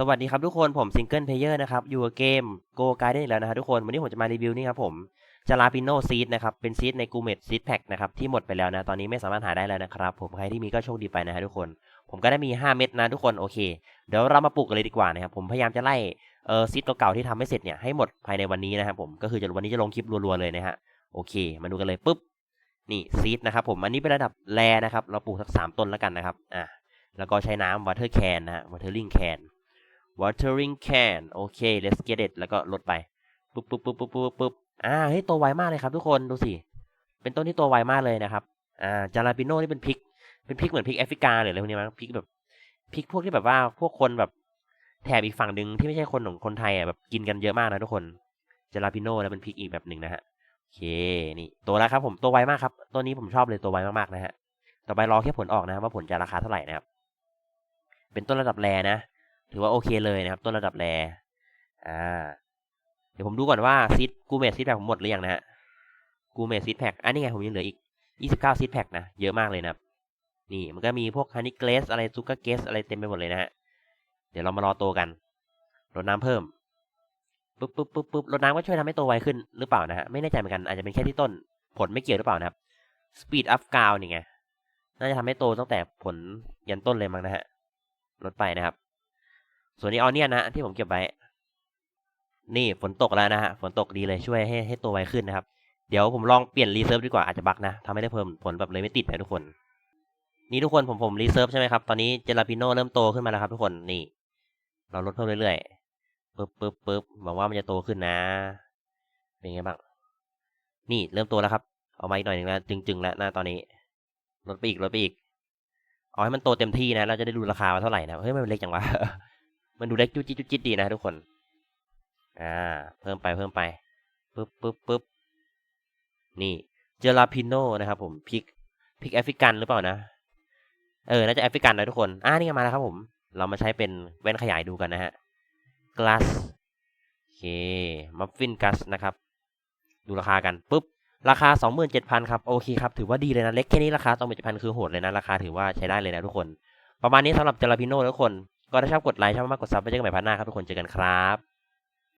สวัสดีครับทุกคนผมซิงเกิลเพลเยอร์นะครับ อยู่กับเกม Go Garden อีกแล้วนะฮะทุกคน วันนี้ผมจะมารีวิวนี่ครับผมจาราปิโนซีดนะครับ เป็นซีดในกูเมดซีดแพ็กนะครับ ที่หมดไปแล้วนะ ตอนนี้ไม่สามารถหาได้แล้วนะครับ ผมใครที่มีก็โชคดีไปนะฮะทุกคน ผมก็ได้มี 5 เม็ดนะทุกคน โอเค เดี๋ยวเรามาปลูกกันเลยดีกว่านะครับ ผมพยายามจะไล่เออซีดเก่าๆที่ทำไม่เสร็จเนี่ยให้หมดภายในวันนี้นะครับผมก็คือจะวันนี้จะลงคลิปรัวๆเลยนะฮะโอเค มาดูกันเลยปุ๊บนี่ซีดนะครับผมอันนี้เป็นระดับแรนะครับเราปลูกสักสามต้นแล้วกันนะครับอะแล้วก็ใช้น้ำ water can นะฮะ watering can watering can โอเค let's get it แล้วก็ลดไปปุ๊บปุ๊บปุ๊บปุ๊บปุ๊บปุ๊บอ่าเฮ้ยโตวไวมากเลยครับทุกคนดูสิ เป็นต้นที่โตวไวมากเลยนะครับ อ่าจาราปิโน่นี่เป็นพริก เป็นพริกเหมือนพริกแอฟริกาหรืออะไรพวกนี้มั้งพริกแบบพริกพวกที่แบบว่าพวกคนแบบแถบอีกฝั่งหนึ่งที่ไม่ใช่คนของคนไทยอะแบบกินกันเยอะมากนะทุกคนจาราปิโน่แล้วเป็นพริกอีกแบบหนึ่งนะฮะโอเคนี่โตแล้วครับผมโตวไวมากครับตัวนี้ผมชอบเลยโตวไวมากๆนะฮะต่อไปรอแค่ผลออกนะครับว่าผลจะราคาเท่าไหร่นะครับเป็นต้นระดับแรนะ ถือว่าโอเคเลยนะครับ ต้นระดับแรอ่า เดี๋ยวผมดูก่อนว่าซิดกูเมดซิดแพ็กผมหมดหรือยังนะฮะกูเมดซิดแพ็กอันนี้ไงผมยังเหลืออีก 29ซิดแพ็กนะ เยอะมากเลยนะครับ นี่มันก็มีพวกฮันนี่เกรสอะไรซูการ์เกสอะไรเต็มไปหมดเลยนะฮะ เดี๋ยวเรามารอโตกันรดน้ำเพิ่มปุ๊บปุ๊บปุ๊บปุ๊บรดน้ำก็ช่วยทำให้โตไวขึ้นหรือเปล่านะฮะ ไม่แน่ใจเหมือนกันอาจจะเป็นแค่ที่ต้น ผลไม่เกี่ยวหรือเปล่านะครับ speed up กาวนี่ไงน่าจะทำให้โตตั้งแต่ผลยันต้นเลยมั้งนะฮะลดไปนะครับ ส่วนนี้ออเนียนนะที่ผมเก็บไว้ นี่ฝนตกแล้วนะฮะฝนตกดีเลยช่วยให้ให้ตัวไวขึ้นนะครับ เดี๋ยวผมลองเปลี่ยนรีเซิร์ฟดีกว่าอาจจะบักนะทำให้ได้เพิ่มผลแบบเลยไม่ติดนะทุกคน นี่ทุกคนผมผมรีเซิร์ฟใช่ไหมครับ ตอนนี้เจลาปิโนเริ่มโตขึ้นมาแล้วครับทุกคนนี่ เราลดเพิ่มเรื่อยๆปึ๊บปึ๊บปึ๊บหวังว่ามันจะโตขึ้นนะ เป็นไงบ้างนี่เริ่มโตแล้วครับเอามาอีกหน่อยหนึงแล้วจึงๆแล้วหน้าตอนนี้ลดไปอีกลดไปอีกเอาให้มันโตเต็มที่นะ เราจะได้ดูราคาว่าเท่าไหร่นะ เฮ้ย มันเล็กจังวะ มันดูเล็กจุดจิดจุดจิดดีนะทุกคน อ่า เพิ่มไปเพิ่มไปปึ๊บปึ๊บปึ๊บนี่เจลาพิโนนะครับผมพริกพริกแอฟริกันหรือเปล่านะ เออ น่าจะแอฟริกันนะทุกคน อ่านี่มาแล้วครับผม เรามาใช้เป็นแว่นขยายดูกันนะฮะ glass โอเค มัฟฟินกัสนะครับ ดูราคากันปุ๊บ ราคา 27,000 ครับ โอเคครับ ถือว่าดีเลยนะ เล็กแค่นี้ราคา 27,000 คือโหดเลยนะ ราคาถือว่าใช้ได้เลยนะทุกคน ประมาณนี้สำหรับเจลาพิโนทุกคน ก็ถ้าชอบกดไลค์ชอบมากกดซับไปเจอกันใหม่พันหน้าครับทุกคนเจอกันครับ